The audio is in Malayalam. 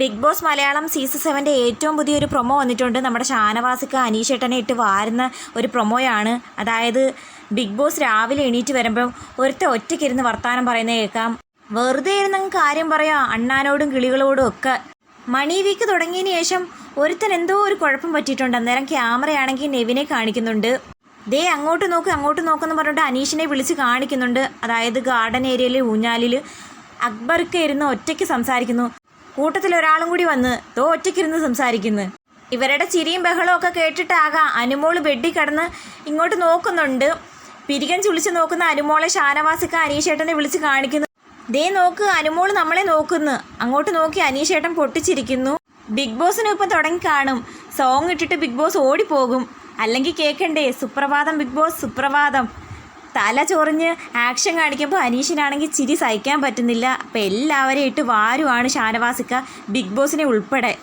ബിഗ് ബോസ് മലയാളം സീസൺ സെവന്റെ ഏറ്റവും പുതിയൊരു പ്രൊമോ വന്നിട്ടുണ്ട്. നമ്മുടെ ഷാനവാസിക്ക് അനീഷേട്ടനെ ഇട്ട് വാരുന്ന ഒരു പ്രൊമോയാണ്. അതായത് ബിഗ് ബോസ് രാവിലെ എണീറ്റ് വരുമ്പോൾ ഒരുത്ത ഒറ്റയ്ക്കിരുന്ന് വർത്താനം പറയുന്നത് കേൾക്കാം. വെറുതെ ഇരുന്നങ്ങ് കാര്യം പറയാം അണ്ണാനോടും കിളികളോടും ഒക്കെ. മണി വീക്ക് തുടങ്ങിയതിന് ശേഷം ഒരുത്തൻ എന്തോ ഒരു കുഴപ്പം പറ്റിയിട്ടുണ്ട്. അന്നേരം ക്യാമറയാണെങ്കിൽ നെവിനെ കാണിക്കുന്നുണ്ട്. ദേ അങ്ങോട്ട് നോക്ക് അങ്ങോട്ട് നോക്കെന്ന് പറഞ്ഞിട്ട് അനീഷിനെ വിളിച്ച് കാണിക്കുന്നുണ്ട്. അതായത് ഗാർഡൻ ഏരിയയിൽ ഊഞ്ഞാലിൽ അക്ബർക്ക് ഇരുന്ന് ഒറ്റയ്ക്ക് സംസാരിക്കുന്നു. കൂട്ടത്തിൽ ഒരാളും കൂടി വന്ന് തോ ഒറ്റയ്ക്കിരുന്ന് സംസാരിക്കുന്നു. ഇവരുടെ ചിരിയും ബഹളവും ഒക്കെ കേട്ടിട്ടാകാം അനുമോൾ ബെഡി കിടന്ന് ഇങ്ങോട്ട് നോക്കുന്നുണ്ട്. പിരികൻ ചുളിച്ച് നോക്കുന്ന അനുമോളെ ഷാനവാസിക്ക അനീഷേട്ടനെ വിളിച്ച് കാണിക്കുന്നു. ദേ നോക്ക് അനുമോൾ നമ്മളെ നോക്കുന്നു. അങ്ങോട്ട് നോക്കി അനീഷേട്ടൻ പൊട്ടിച്ചിരിക്കുന്നു. ബിഗ് ബോസിന് ഇപ്പം തുടങ്ങി കാണും. സോങ് ഇട്ടിട്ട് ബിഗ് ബോസ് ഓടിപ്പോകും. അല്ലെങ്കിൽ കേൾക്കണ്ടേ സുപ്രഭാതം ബിഗ് ബോസ് സുപ്രഭാതം. തല ചൊറിഞ്ഞ് ആക്ഷൻ കാണിക്കുമ്പോൾ അനീഷിനാണെങ്കിൽ ചിരി സഹിക്കാൻ പറ്റുന്നില്ല. അപ്പോൾ എല്ലാവരെയും ഇട്ട് വാരുവാണ് ഷാനവാസിക്ക ബിഗ് ബോസിനെ ഉൾപ്പെടെ.